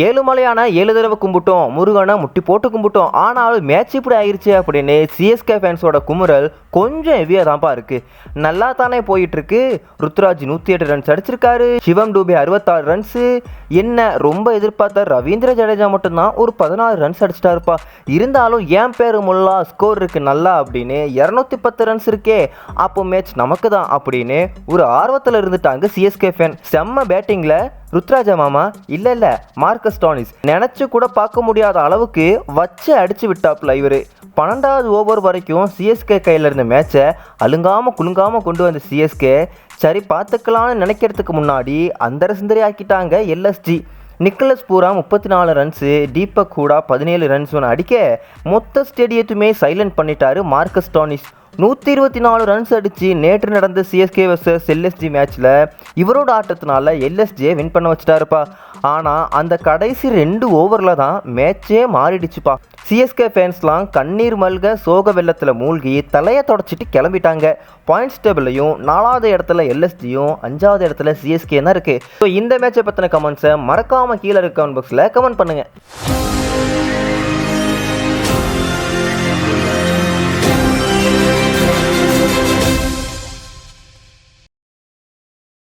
ஏழு மலையான ஏழு தடவை கும்பிட்டோம் முருகனை முட்டி போட்டு கும்பிட்டோம். ஆனாலும் மேட்ச் இப்படி ஆயிடுச்சு அப்படின்னு சிஎஸ்கே ஃபேன்ஸோட குமுறல் கொஞ்சம் ஹெவியாக தான்ப்பா இருக்கு. நல்லா தானே போயிட்டு இருக்கு ருத்ராஜ் நூற்றி எட்டு ரன்ஸ் அடிச்சிருக்காரு. சிவம் டூபே அறுபத்தாறு ரன்ஸு என்ன ரொம்ப எதிர்பார்த்த ரவீந்திர ஜடேஜா மட்டும்தான் ஒரு பதினாறு ரன்ஸ் அடிச்சிட்டாருப்பா. இருந்தாலும் என் பேர் முல்லா ஸ்கோர் இருக்கு நல்லா அப்படின்னு இரநூத்தி பத்து ரன்ஸ் இருக்கே அப்போ மேட்ச் நமக்கு தான் அப்படின்னு ஒரு ஆர்வத்தில் இருந்துட்டாங்க சிஎஸ்கே ஃபேன் செம்ம பேட்டிங்கில் ருத்ராஜா மாமா இல்லைல்ல மார்க் மார்க்கஸ் டானிஸ் நினைச்சு கூட பார்க்க முடியாத அளவுக்கு வச்சு அடிச்சு விட்டாப்ல இவர். பன்னெண்டாவது ஓவர் வரைக்கும் சிஎஸ்கே கையில் இருந்த மேட்சை அழுங்காமல் குலுங்காமல் கொண்டு வந்த சிஎஸ்கே சரி பார்த்துக்கலான்னு நினைக்கிறதுக்கு முன்னாடி அந்த சிந்தரி ஆக்கிட்டாங்க எல்எஸ்ஜி நிக்கலஸ் பூரா முப்பத்தி நாலு ரன்ஸு தீபக் ஹூடா பதினேழு ரன்ஸ் அடிக்க மொத்த ஸ்டேடியத்துமே சைலண்ட் பண்ணிட்டாரு மார்க்கஸ் டானிஸ் நூற்றி இருபத்தி நாலு ரன்ஸ் அடித்து நேற்று நடந்த சிஎஸ்கே வர்சஸ் எல்எஸ்ஜி மேட்ச்சில் இவரோட ஆட்டத்தினால எல்எஸ்ஜியை வின் பண்ண வச்சிட்டாருப்பா. ஆனால் அந்த கடைசி ரெண்டு ஓவரில் தான் மேட்சே மாறிடுச்சுப்பா. சிஎஸ்கே ஃபேன்ஸ்லாம் கண்ணீர் மல்க சோக வெள்ளத்தில் மூழ்கி தலையை தொடச்சிட்டு கிளம்பிட்டாங்க. பாயிண்ட்ஸ் டேபிளையும் நாலாவது இடத்துல எல்எஸ்ஜியும் அஞ்சாவது இடத்துல சிஎஸ்கே தான் இருக்குது ஸோ இந்த மேட்சை பற்றின கமெண்ட்ஸை மறக்காமல் கீழே இருக்க கமெண்ட் பாக்ஸில் கமெண்ட் பண்ணுங்கள்